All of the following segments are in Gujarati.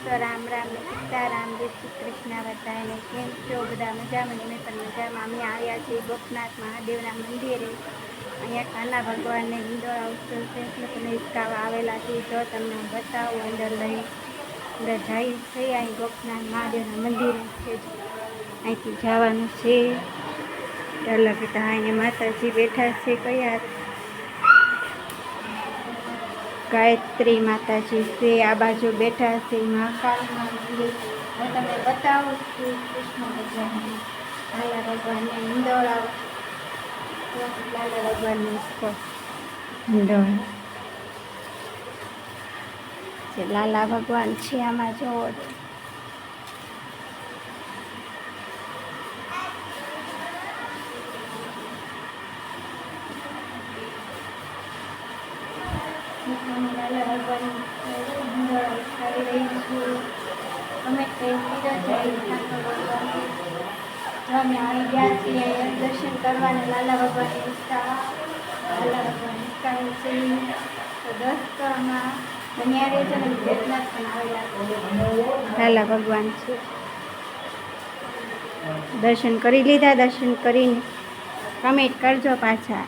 તો રામ રામ ને સીતારામ જય શ્રી કૃષ્ણ. બધાને કેમ છો? બધા મજામાં? મેં પણ મજામાં. અમે આવ્યા છીએ ગોપનાથ મહાદેવના મંદિરે. અહીંયા કાના ભગવાનને હિંડોળા ઉત્સવ છે. હિસકાવા આવેલા છે. જો તમને બતાવું, અંદર લઈ, અંદર જઈ છે અહીં ગોપનાથ મહાદેવના મંદિરે. છે અહીંથી જવાનું છે. ડર બેટા અહીંયા માતાજી બેઠા છે. કયા ગાયત્રી માતાજી છે આ બાજુ બેઠા છે મહાકાલ મંદિર હું તમને બતાવું છું કૃષ્ણ ભગવાન લાલા ભગવાનને હિંડોળા લાલા ભગવાનનું ઉપર હિંડોળા લાલા ભગવાન છે આમાં જોવો હું ભગવાનની રહી છું અમે ભગવાનને અમે આવી ગયા છીએ દર્શન કરવાના લાલા ભગવાનની ઈચ્છા લાલા ભગવાન ઈચ્છા છે તો બન્યા આવેલા છે લાલા ભગવાન છે. દર્શન કરી લીધા, દર્શન કરીને કમેન્ટ કરજો પાછા.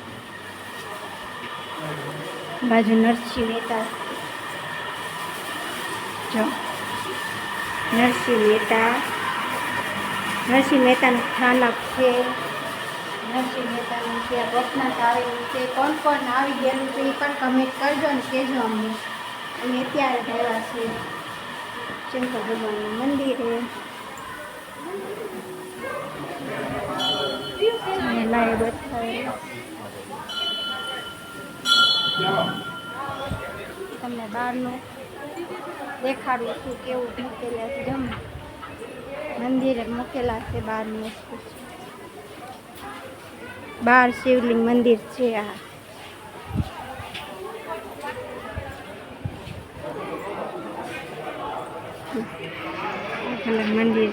બાજુ નરસિંહ મહેતા જો, નરસિંહ મહેતા નરસિંહ મહેતાનું સ્થાનક છે. નરસિંહ મહેતાનું છે બસનાથ આવેલું છે કોણ કોણ આવી ગયેલું છે એ પણ કમેન્ટ કરજો ને કહેજો અમને. અમે અત્યારે આવ્યા છીએ. શંકર ભગવાનનું મંદિરે લાય લાઈવ તમને બહારનું દેખાડું છું કેવું મૂકેલા છે. જમ મંદિરે મૂકેલા છે બહારની બહાર શિવલિંગ મંદિર છે આ. મંદિર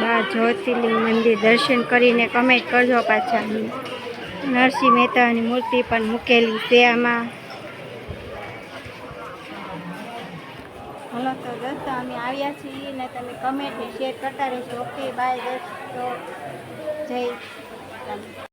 બાર જ્યોતિર્લિંગ મંદિર. દર્શન કરીને કમેન્ટ કરજો પાછા. નરસિંહ મહેતાની મૂર્તિ પણ મૂકેલી છે આમાં. હલો, તો દોસ્તો, અમે આવ્યા છીએ ને તમે કમેન્ટ શેર કરતા રહેજો. ઓકે બાય દોસ્તો. જય.